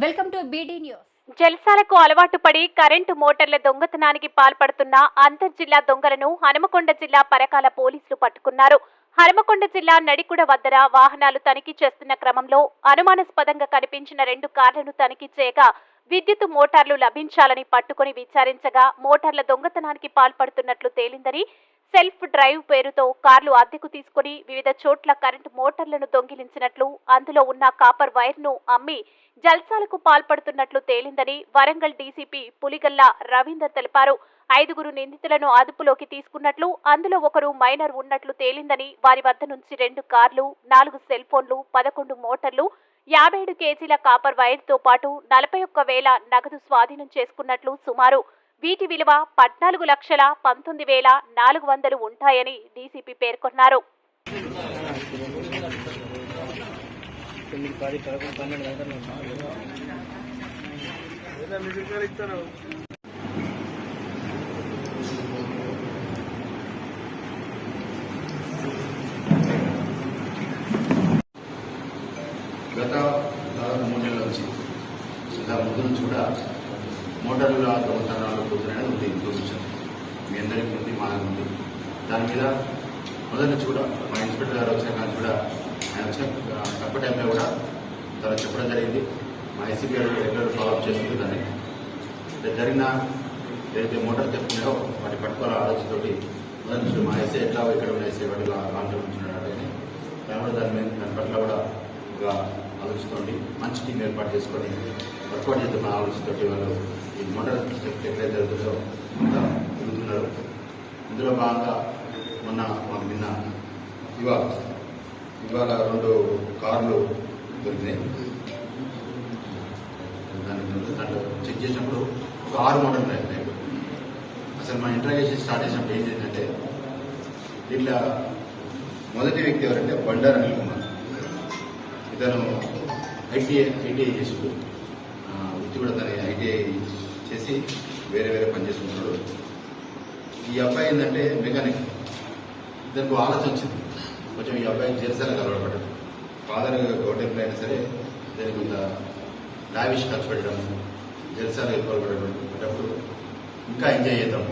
Welcome to BD news జల్సాలకు అలవాటు పడి కరెంటు మోటార్ల దొంగతనానికి పాల్పడుతున్న అంతర్ జిల్లా దొంగలను హనుమకొండ జిల్లా పరకాల పోలీసులు పట్టుకున్నారు. హనుమకొండ జిల్లా నడికుడ వద్దర వాహనాలు తనిఖీ చేస్తున్న క్రమంలో అనుమానాస్పదంగా కనిపించిన రెండు కార్లను తనిఖీ చేయగా విద్యుత్ మోటార్లు లభించాలని పట్టుకుని విచారించగా మోటార్ల దొంగతనానికి పాల్పడుతున్నట్లు తేలిందని సెల్ఫ్ డ్రైవ్ పేరుతో కార్లు అద్దెకు తీసుకుని వివిధ చోట్ల కరెంటు మోటార్లను దొంగిలించినట్లు అందులో ఉన్న కాపర్ వైర్ను అమ్మి జల్సాలకు పాల్పడుతున్నట్లు తేలిందని వరంగల్ డీసీపీ పులిగల్ల రవీందర్ తెలిపారు. ఐదుగురు నిందితులను అదుపులోకి తీసుకున్నట్లు అందులో ఒకరు మైనర్ ఉన్నట్లు తేలిందని వారి వద్ద నుంచి రెండు కార్లు నాలుగు సెల్ ఫోన్లు పదకొండు మోటార్లు యాభై ఏడు కేజీల కాపర్ వైర్తో పాటు నలభై ఒక్క వేల నగదు స్వాధీనం చేసుకున్నట్లు సుమారు. వీటి విలువ పద్నాలుగు లక్షల పంతొమ్మిది వేల నాలుగు వందలు ఉంటాయని డీసీపీ పేర్కొన్నారు. తొమ్మిది పది పదకొండు పన్నెండు గంటలు గత దాదాపు మూడు నెలల నుంచి ఇంకా ముందు నుంచి కూడా మోటార్ల దొంగతనాలు పోతున్నాయని ఉంది ఇన్ఫర్మేషన్. మీ అందరికీ ఉంది మా ఉంది. దాని మీద మొదటి నుంచి కూడా మా ఇన్స్పెక్టర్ గారు వచ్చిన కానీ కూడా ఆయన తప్ప తక్కువ టైంలో కూడా తను చెప్పడం జరిగింది. మా ఎస్సీపీ గారు రెగ్యులర్ ఫాలోఅప్ చేస్తుంది దాన్ని. జరిగిన ఏదైతే మోటార్ తెప్పున్నాయో వాటి పట్టుకోవాల ఆలోచనతోటి మొదటి నుంచి మా ఎస్ఏ ఎట్లా ఇక్కడ ఉన్న ఎస్ఏ వాటి లాంగ్ టర్మ్ అని దాని దాని మీద దాని పట్ల కూడా ఒక ఆలోచిస్తోండి మంచి టీం ఏర్పాటు చేసుకొని వర్కౌట్ చేద్దాం ఆలోచనతోటి వాళ్ళు ఈ మోటార్ స్టెప్ ఎక్కడైతే జరుగుతుందో అంతా తిరుగుతున్నారు. ఇందులో భాగంగా మొన్న మాకు నిన్న ఇవాళ ఇవాళ రెండు కార్లు దొరికినాయి. దాంట్లో చెక్ చేసినప్పుడు ఒక ఆరు మోడల్ ఉన్నాయి అసలు మన ఇంట్రాగేషన్ స్టార్ట్ చేసినప్పుడు ఏం చేసిందంటే దీంట్లో మొదటి వ్యక్తి ఎవరంటే బండారు అనిల్ కుమార్. ఇతను ఐటీఐ ఐటీఐ చేసిండు వృత్తి కూడా తన ఐటీఐ చేసి వేరే వేరే పని చేసుకుంటున్నాడు ఈ అబ్బాయి ఏంటంటే మెకానిక్ ఇతనికి ఆలోచన వచ్చింది. కొంచెం ఈ అబ్బాయి జెర్సల కలవడపడ్డాడు ఫాదర్ గౌట్ ఎంప్లాయ్ అయినా సరే దానికి కొంత లావిష్ ఖర్చు పెట్టడం జెర్సాలు ఎక్కువ అప్పుడు ఇంకా ఎంజాయ్ చేద్దాం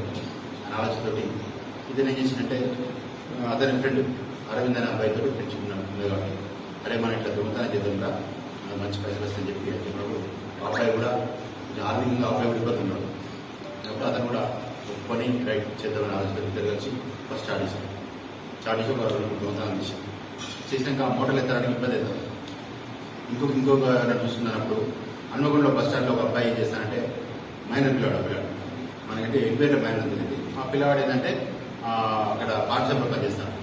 అని ఆలోచనతోటి ఇతను ఏం చేసిందంటే అతని ఫ్రెండ్ అరవింద్ అనే అబ్బాయితో ఫ్రెండ్షిప్ ఉంది కాబట్టి అరే మన ఇట్లా దొంగతనం చేద్దాంరా ఆ, మంచి పైసలు వస్తాయని చెప్పి చెప్పినప్పుడు అబ్బాయి కూడా ఆర్థికంగా ఆ అబ్బాయి కూడా ఇబ్బంది ఉన్నాడు అప్పుడు అతను కూడా పని రైట్ చేద్దామని ఆలోచన ఇద్దరు కలిసి ఫస్ట్ స్టార్ట్ స్టార్ట్ చేసి ఒక రెండు చేసినాక ఆ మోటార్లు ఎత్తడానికి ఇబ్బంది అవుతుంది ఇంకొక ఇంకొక చూస్తున్నప్పుడు హన్మకొండలో బస్ స్టాండ్లో ఒక అబ్బాయి ఏం చేస్తానంటే మైనర్ పిల్లవాడు పిల్లాడు మనకంటే ఎగ్వేటర్ మైనర్ తెలియదు ఆ పిల్లవాడు ఏంటంటే అక్కడ పాఠశాలలో పనిచేస్తాడు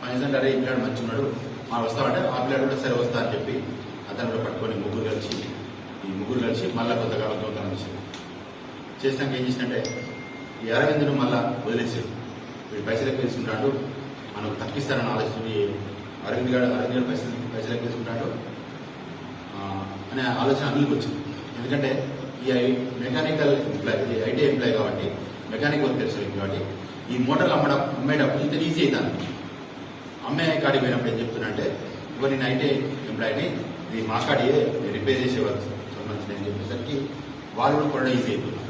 పనిచేస్తుంటే అరే ఈ పిల్లాడు మంచి ఉన్నాడు మా వస్తామంటే ఆ పిల్లాడు కూడా సరే వస్తా అని చెప్పి అతను కూడా పట్టుకొని ముగ్గురు కలిసి ఈ ముగ్గురు కలిసి మళ్ళా కొంతకాలం దొంగతనం చేశారు చేసినాక ఏం చేసినట్టే ఈ అరవింద్ను మళ్ళా వదిలేసాడు వీడు పైసలు ఎక్కువ తీసుకుంటాడు మనకు తప్పిస్తారని ఆలోచన అరవింద్ గారు అరవింద్ గారు పైసలు పైసలు ఎక్కువ అనే ఆలోచన అనిల్కి వచ్చింది. ఎందుకంటే ఈ మెకానికల్ ఎంప్లాయ్ ఐటీ ఎంప్లాయ్ కాబట్టి మెకానిక్ వర్క్ తెలుసు కాబట్టి ఈ మోటార్లు అమ్మడం అమ్మేటప్పుడు ఇంత ఈజీ అవుతాను అమ్మే కాడికి పోయినప్పుడు ఏం చెప్తున్నా అంటే నేను ఐటీ ఎంప్లాయ్ని ఇది మా కాడి రిపేర్ చేసేవాళ్ళు సంబంధించిన అని చెప్పేసరికి వాళ్ళు కూడా ఈజీ అవుతుంది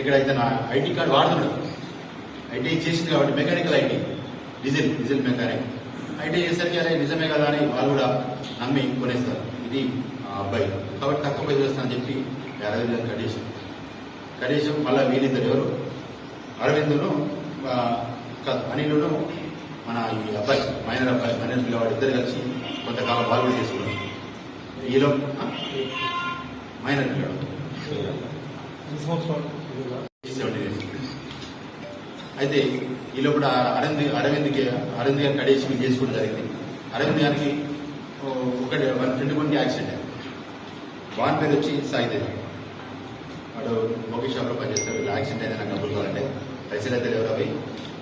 ఇక్కడ అయితే నా ఐటీ కార్డు వాడుతున్నాడు. ఐటీ చేసింది కాబట్టి mechanical IT diesel diesel mechanic. IT చేసరికి అరే నిజమే కదా అని వాళ్ళు కూడా నమ్మి కొనేస్తారు. ఇది ఆ అబ్బాయి కాబట్టి తక్కువ పైసలు చెప్పి అరవింద్ గారు కడేశం కడేశం మళ్ళీ వీళ్ళిద్దరు ఎవరు? అరవిందును అనిలును మన ఈ అబ్బాయి మైనర్ అబ్బాయి మైనర్ పిల్లవాడు ఇద్దరు కలిసి కొంతకాలం వాళ్ళు కూడా చేసుకున్నారు. ఈలో మైనర్ పిల్లవాడు. అయితే ఈ లోపల అరవింద్ అరవింద్కి అరవింద్ గారికి అడిషన్ చేసుకోవడం జరిగింది. అరవింద్ గారికి ఒకటి మన ఫ్రెండ్ కొన్ని యాక్సిడెంట్ వాన్ పేరు వచ్చి సాయిదేవి వాడు మొబైల్ షాప్లో పనిచేస్తాడు. ఇలా యాక్సిడెంట్ అయితే నాకు డబ్బులు కావాలంటే పైసలు అయితే లేవు అవి.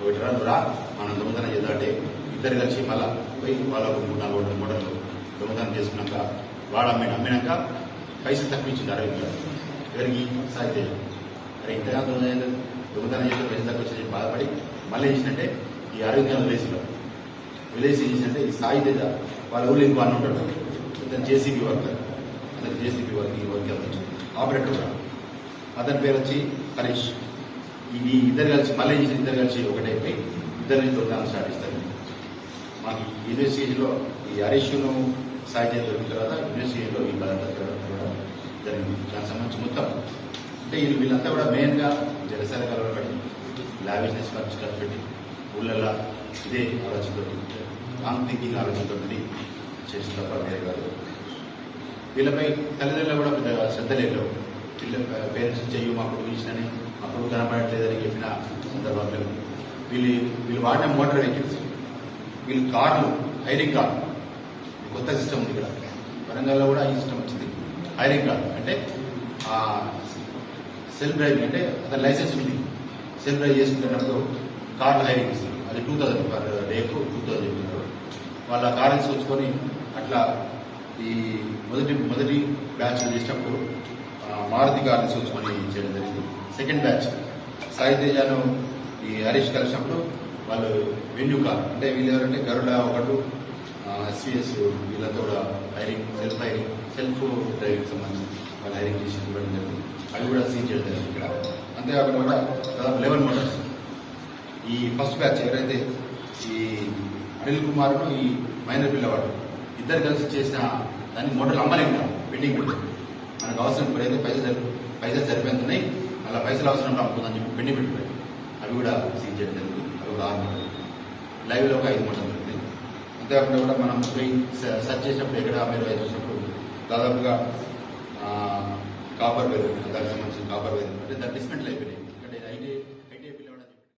ఒకటి రా రా. మనం దొంగతనం చేద్దామంటే ఇద్దరు కలిసి మళ్ళా పోయి వాళ్ళ ఒక మూడు నాలుగు మూడలు దొంగతనం చేసుకున్నాక వాడు అమ్మిన అమ్మినాక పైసలు తప్పించింది అరవింద్ గారు. ఎవరికి? సాయిదేవి అరే ఇంతగా దొంగ దొంగతనం చేస్తే పైసలు తక్కువ వచ్చి బాధపడి మళ్ళీ ఏం చేసినట్టే ఈ ఆరోగ్యం గారు విలేజ్ వదిలేసి చేసినట్టే ఈ సాయి తేజ వాళ్ళ ఊళ్ళో ఇంకో అన్న ఉంటాడు. అతను జేసీబీ వర్కర్. అతను జేసీబీ వర్క్ ఈ వర్క్ వెళ్తాడు ఆపరేటర్ అతని పేరు వచ్చి హరీష్. ఈ ఇద్దరు కలిసి మళ్ళీ ఈ ఇద్దరు కలిసి ఒకటైపోయి నుంచి దొంగతనం స్టార్ట్ చేస్తారు. మాకు యూనివర్సిటీలో ఈ హరీష్ను సాయి దొరికిన తర్వాత యూనివర్సిటీలో ఈ బలం కూడా జరిగింది. దానికి సంబంధించి మొత్తం అంటే వీళ్ళు వీళ్ళంతా కూడా మెయిన్గా జనసేన కలవబడి లావిష్నెస్ ఖర్చు కలపెట్టి ఊళ్ళల్లో ఇదే ఆలోచనతో రాంగ్ థింకింగ్ ఆలోచనతో చేసిన తప్ప వేరే కాదు. వీళ్ళపై తల్లిదండ్రులు కూడా పెద్దగా శ్రద్ధ లేదు వీళ్ళ పేరెంట్స్ చెయ్యి మా కొడుకు ఇచ్చినని మా కొడుకు కనపడట్లేదని చెప్పిన సందర్భంలో వీళ్ళు వీళ్ళు వాడిన మోటార్ వెహికల్స్ వీళ్ళు కార్లు హైరింగ్ కార్ కొత్త సిస్టమ్ ఉంది ఇక్కడ. వరంగల్లో కూడా ఈ సిస్టమ్ వచ్చింది. హైరింగ్ కార్ అంటే సెల్ఫ్ డ్రైవింగ్ అంటే అతని లైసెన్స్ ఉంది. సెల్ఫ్ డ్రైవ్ చేసుకునేటప్పుడు కార్లు హైరింగ్ ఇస్తారు అది టూ థౌసండ్ పర్ డేకు టూ థౌసండ్ చెప్తున్నారు వాళ్ళ కార్ తీసుకొచ్చుకొని అట్లా ఈ మొదటి మొదటి బ్యాచ్ చేసినప్పుడు మారుతి కార్ తీసుకొచ్చుకొని చేయడం జరిగింది. సెకండ్ బ్యాచ్ సాయితేజాను ఈ హరీష్ కలిసినప్పుడు వాళ్ళు వెన్యూ కార్ అంటే వీళ్ళు ఎవరంటే గరుడ ఒకటి ఎస్వీఎస్ వీళ్ళతో కూడా hiring self hiring self driving సంబంధించి. వాళ్ళు హైరింగ్ చేసి ఇవ్వడం జరిగింది. అవి కూడా సీజ్ చేయడం ఇక్కడ. అంతేకాకుండా కూడా దాదాపు లెవెన్ మోటార్స్ ఈ ఫస్ట్ బ్యాచ్ ఎవరైతే ఈ అనిల్ కుమార్ ఈ మైనర్ పిల్లవాడు ఇద్దరు కలిసి చేసిన దాన్ని మోటార్లు అమ్మలేము కాదు పెండింగ్ పెట్టారు మనకు అవసరం ఇప్పుడైతే పైసలు పైసలు సరిపోతున్నాయి అలా పైసలు అవసరం రాకుందని చెప్పి పెండింగ్ పెట్టిపోయారు అవి కూడా సీజ్ చేయడం జరిగింది. అవి ఒక ఆరు మోటార్లు లైవ్లో ఒక ఐదు మోటార్లు దొరికింది అంతేకాకుండా కూడా మనం పోయి స- సెర్చ్ చేసినప్పుడు ఎక్కడ మీరు అయితే చూసినప్పుడు దాదాపుగా కాపర్ వేరు దానికి సంబంధించిన కాపర్ వేరు అంటే దాని డిస్మెంటల్ అయిపోయినాయి.